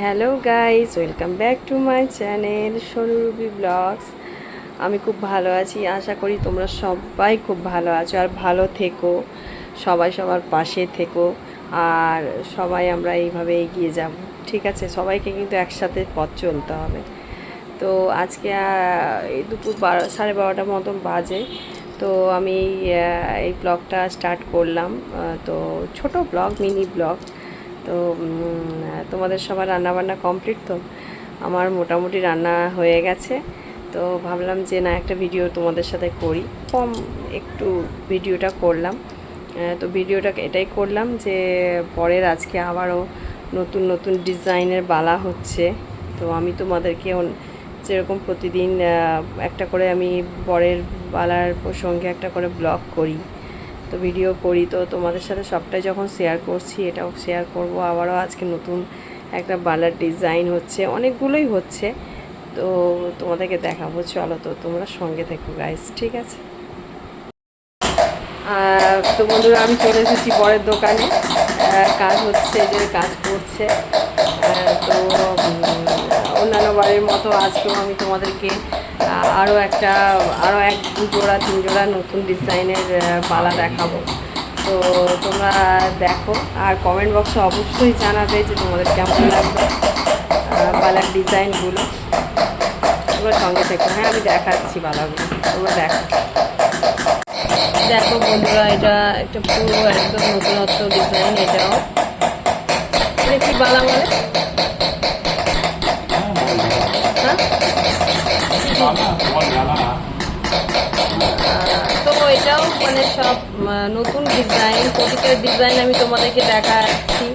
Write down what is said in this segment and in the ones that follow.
Hello guys welcome back to my channel Sonurubi blogs আমি খুব ভালো আছি। আশা করি তোমরা সবাই খুব ভালো আছো আর ভালো থেকো। সবাই সবার পাশে থেকো। আর সবাই আমরা এইভাবে এগিয়ে যাব। ঠিক আছে? সবাইকে কিন্তু একসাথে পথ চলতে হবে। তো আজকে এই দুপুর বারো, সাড়ে বারোটার মতন বাজে। তো আমি এই ব্লগটা স্টার্ট করলাম। তো ছোট ব্লগ মিনি ব্লগ তো তোমাদের সবার রান্নাবান্না কমপ্লিট তো? আমার মোটামুটি রান্না হয়ে গেছে। তো ভাবলাম যে না, একটা ভিডিও তোমাদের সাথে করি। কম একটু ভিডিওটা করলাম। তো ভিডিওটা এটাই করলাম যে, পরের আজকে আবারও নতুন নতুন ডিজাইনের বালা হচ্ছে। তো আমি তোমাদেরকে যেরকম প্রতিদিন একটা করে আমি বরের বালার প্রসঙ্গে একটা করে ব্লগ করি। তো ভিডিও করি। তো তোমাদের সাথে সবটাই যখন শেয়ার করছি, এটাও শেয়ার করব। আবারও আজকে নতুন একটা বালার ডিজাইন হচ্ছে। অনেকগুলোই হচ্ছে। তো তোমাদেরকে দেখাবো। চলো তো তোমরা সঙ্গে থেকো গাইস ঠিক আছে? তো বন্ধুরা, আমি চলে এসেছি পরের দোকানে। কাজ হচ্ছে যে কাজ করছে। তো অন্যান্য বারের মতো আজকেও আমি তোমাদেরকে আরও একটা আরও এক দু জোড়া তিন জোড়া নতুন ডিজাইনের পালা দেখাবো। তো তোমরা দেখো আর কমেন্ট বক্সে অবশ্যই জানাবে যে তোমাদের কেমন লাগবে পালার ডিজাইনগুলো। তোমরা সঙ্গে থেকো। হ্যাঁ আমি দেখাচ্ছি পালাগুলো তোমরা দেখো। দেখো বন্ধুরা, এটা একটা পুরো একদম নতুনত্ব ডিজাইন এটাও। বালা বলে? তো এটাও মানে সব নতুন ডিজাইন প্রতিটা ডিজাইন আমি তোমাদেরকে দেখাচ্ছি।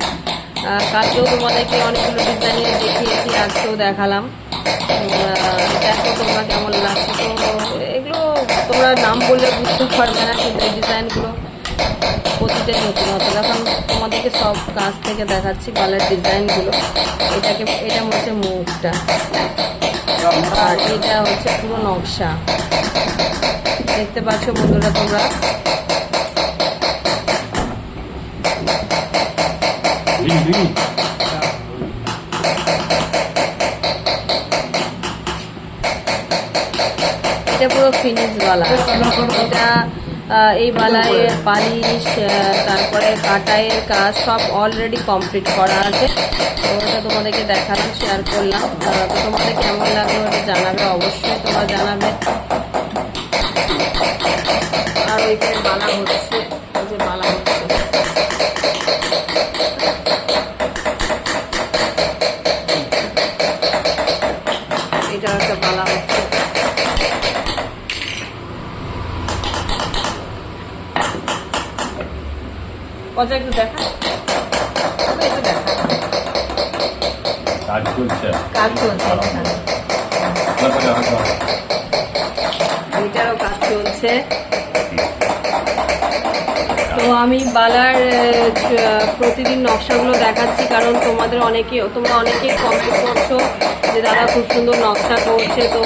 কালকেও তোমাদেরকে অনেকগুলো ডিজাইন দেখিয়েছি, আজকেও দেখালাম। দেখো তোমরা কেমন লাগছে। তো এগুলো তোমরা নাম বললে বুঝতে পারবে না, কিন্তু এই ডিজাইনগুলো প্রতিটাই নতুনত্ব এখন তোমাদেরকে সব কাজ থেকে দেখাচ্ছি গলার ডিজাইনগুলো এটাকে, এটা হচ্ছে মুখটা। আর এটা হচ্ছে পুরো নকশা। দেখতে পাচ্ছ বন্ধুরা তোমরা? এটা পুরো ফিনিশ বালা। এটা এই মালায়ের পালিশ তারপরে কাটায়ের কাজ সব অলরেডি কমপ্লিট করা আছে। তো ওটা তোমাদেরকে দেখালাম শেয়ার করলাম। তো তোমাদের কেমন লাগল ওটা জানাবে অবশ্যই তোমরা জানাবে। আর ওইখানে বালা হচ্ছে। পচা একটু দেখা? একটু দেখা। কাজ চলছে। কাজ চলছে এটারও কাজ তো আমি বালার প্রতিদিন নকশাগুলো দেখাচ্ছি কারণ তোমাদের অনেকে তোমরা অনেকেই কমেন্ট করছ যে দাদা খুব সুন্দর নকশা করছে তো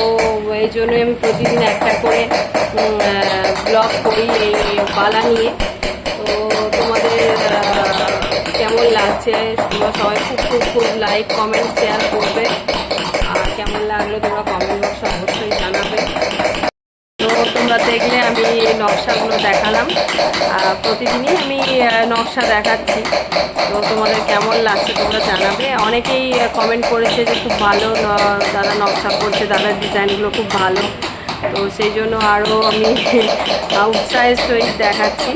এই জন্যই আমি প্রতিদিন একটা করে ব্লগ করি এই বালা নিয়ে। কেমন লাগছে তোমরা সবাই খুব খুব খুব লাইক কমেন্ট শেয়ার করবে। আর কেমন লাগল তোমরা কমেন্ট বক্সে অবশ্যই জানাবে। তো তোমরা দেখলে আমি এই নকশাগুলো দেখালাম। আর প্রতিদিনই আমি নকশা দেখাচ্ছি। তো তোমাদের কেমন লাগছে তোমরা জানাবে। অনেকেই কমেন্ট করেছে যে খুব ভালো দাদা নকশা করছে দাদার ডিজাইনগুলো খুব ভালো। তো সেই জন্য আরও আমি উৎসাহের সহিত দেখাচ্ছি।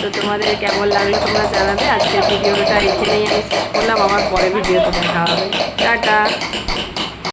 তো তোমাদের কেমন লাগল তোমরা জানাবে। আজকের ভিডিওটা এখানেই আমি শেষ করলাম। আমার পরে ভিডিওতে দেখা হবে। টাটা।